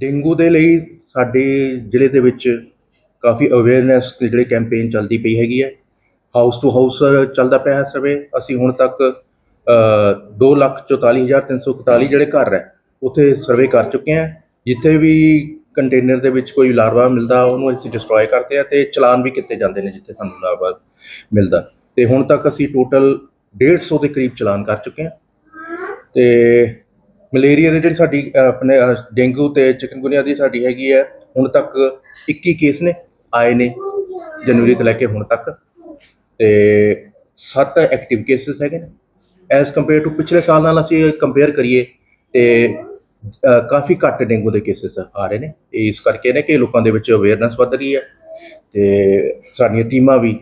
Dengue ਦੇ ਲਈ ਸਾਡੇ ਜ਼ਿਲ੍ਹੇ ਦੇ ਵਿੱਚ ਕਾਫੀ ਅਵੇਅਰਨੈਸ ਦੇ ਜਿਹੜੇ ਕੈਂਪੇਨ ਚੱਲਦੀ ਪਈ ਹੈਗੀ ਹੈ। ਹਾਊਸ ਟੂ ਹਾਊਸ ਚੱਲਦਾ ਪਿਆ ਹੈ ਸਰਵੇ ਅਸੀਂ ਹੁਣ ਤੱਕ ਦੋ ਲੱਖ 44341 ਜਿਹੜੇ ਘਰ ਹੈ, ਉੱਥੇ ਸਰਵੇ ਕਰ ਚੁੱਕੇ ਹਾਂ। ਜਿੱਥੇ ਵੀ ਕੰਟੇਨਰ ਦੇ ਵਿੱਚ ਕੋਈ ਲਾਰਵਾ ਮਿਲਦਾ, ਉਹਨੂੰ ਅਸੀਂ ਡਿਸਟਰੋਏ ਕਰਦੇ ਆ ਤੇ ਚਲਾਨ ਵੀ ਕੀਤੇ ਜਾਂਦੇ ਨੇ ਜਿੱਥੇ ਸਾਨੂੰ ਲਾਰਵਾ ਮਿਲਦਾ। ਤੇ ਹੁਣ ਤੱਕ ਅਸੀਂ ਟੋਟਲ 150 ਦੇ ਕਰੀਬ ਚਲਾਨ ਕਰ ਚੁੱਕੇ ਹਾਂ। ਤੇ ਮਲੇਰੀਆ ਦੇ ਜਿਹੜੀ ਸਾਡੀ ਆਪਣੇ ਡੇਂਗੂ ਤੇ ਚਿਕਨਗੁਨੀਆ ਦੀ ਸਾਡੀ ਹੈਗੀ ਹੈ, ਹੁਣ ਤੱਕ 21 ਕੇਸ ਨੇ, ਆਏ ਨੇ ਜਨਵਰੀ ਤੋਂ ਲੈ ਕੇ ਹੁਣ ਤੱਕ। ਤੇ ਸੱਤ ਐਕਟਿਵ ਕੇਸਸ ਹੈਗੇ ਨੇ। ਐਸ ਕੰਪੇਅਰ ਟੂ ਪਿਛਲੇ ਸਾਲ ਨਾਲ ਅਸੀਂ ਕੰਪੇਅਰ ਕਰੀਏ, ਤੇ ਕਾਫੀ ਘੱਟ ਡੇਂਗੂ ਦੇ ਕੇਸਸ ਆ ਰਹੇ ਨੇ। ਇਹ ਇਸ ਕਰਕੇ ਨੇ ਕਿ ਲੋਕਾਂ ਦੇ ਵਿੱਚ ਅਵੇਅਰਨੈਸ ਵੱਧ ਰਹੀ ਹੈ, ਤੇ ਸਾਡੀਆਂ ਟੀਮਾਂ ਵੀ,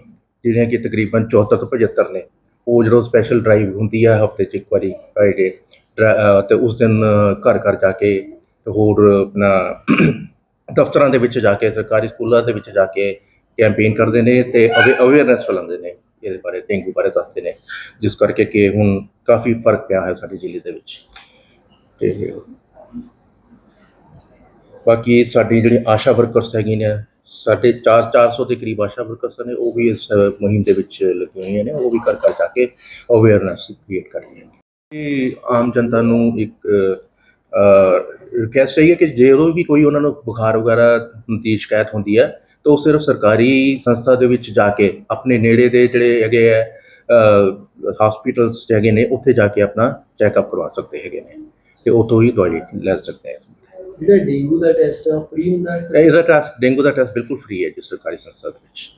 ਜਿਹੜੀਆਂ ਕਿ ਤਕਰੀਬਨ 74 ਤੋਂ 75 ਨੇ, ਉਹ ਜਦੋਂ ਸਪੈਸ਼ਲ ਡਰਾਈਵ ਹੁੰਦੀ ਹੈ ਹਫ਼ਤੇ 'ਚ ਇੱਕ ਵਾਰੀ ਫਰਾਈਡੇ ਤੇ ਉਸ ਦਿਨ ਘਰ ਘਰ ਜਾ ਕੇ ਤੇ ਹੋਰ ਆਪਣਾ ਦਫ਼ਤਰਾਂ ਦੇ ਵਿੱਚ ਜਾ ਕੇ, ਸਰਕਾਰੀ ਸਕੂਲਾਂ ਦੇ ਵਿੱਚ ਜਾ ਕੇ ਕੈਂਪੇਨ ਕਰਦੇ ਨੇ ਤੇ ਅਵੇਅਰਨੈਸ ਫੈਲਾਉਂਦੇ ਨੇ ਇਹਦੇ ਬਾਰੇ, ਡੇਂਗੂ ਬਾਰੇ ਦੱਸਦੇ ਨੇ, ਜਿਸ ਕਰਕੇ ਕਿ ਹੁਣ ਕਾਫੀ ਫ਼ਰਕ ਪਿਆ ਹੈ ਸਾਡੇ ਜ਼ਿਲ੍ਹੇ ਦੇ ਵਿੱਚ। ਤੇ ਬਾਕੀ ਸਾਡੀ ਜਿਹੜੀ ਆਸ਼ਾ ਵਰਕਰਸ ਹੈਗੀ ਨੇ, ਸਾਡੇ 4 400 ਦੇ ਕਰੀਬ ਆਸ਼ਾ ਵਰਕਰਸ ਨੇ, ਉਹ ਵੀ ਇਸ ਮੁਹਿੰਮ ਦੇ ਵਿੱਚ ਲੱਗੇ ਹੋਈਆਂ ਨੇ, ਉਹ ਵੀ ਘਰ ਘਰ ਜਾ ਕੇ ਅਵੇਅਰਨੈਸ ਕ੍ਰੀਏਟ ਕਰ ਰਹੀਆਂ ਨੇ। ਇਹ ਆਮ ਜਨਤਾ ਨੂੰ ਇੱਕ ਰਿਕਵੈਸਟ ਹੈ ਕਿ ਜਦੋਂ ਵੀ ਕੋਈ ਉਹਨਾਂ ਨੂੰ ਬੁਖਾਰ ਵਗੈਰਾ ਦੀ ਸ਼ਿਕਾਇਤ ਹੁੰਦੀ ਹੈ ਤਾਂ ਉਹ ਸਿਰਫ ਸਰਕਾਰੀ ਸੰਸਥਾ ਦੇ ਵਿੱਚ ਜਾ ਕੇ ਆਪਣੇ ਨੇੜੇ ਦੇ ਜਿਹੜੇ ਹੈਗੇ ਹੈ ਹਸਪੀਟਲਸ ਹੈਗੇ ਨੇ ਉੱਥੇ ਜਾ ਕੇ ਆਪਣਾ ਚੈੱਕਅਪ ਕਰਵਾ ਸਕਦੇ ਹੈਗੇ ਨੇ ਤੇ ਉਤੋਂ ਹੀ ਦਵਾਈ ਲੈ ਸਕਦੇ ਹੈ। ਜਿਹੜਾ ਡੇਂਗੂ ਦਾ ਟੈਸਟ ਆ ਫ੍ਰੀ ਹੁੰਦਾ ਹੈ ਇਹਦਾ ਟੈਸਟ ਡੇਂਗੂ ਦਾ ਟੈਸਟ ਬਿਲਕੁਲ ਫ੍ਰੀ ਹੈ ਜੀ ਸਰਕਾਰੀ ਸੰਸਥਾ ਦੇ ਵਿੱਚ।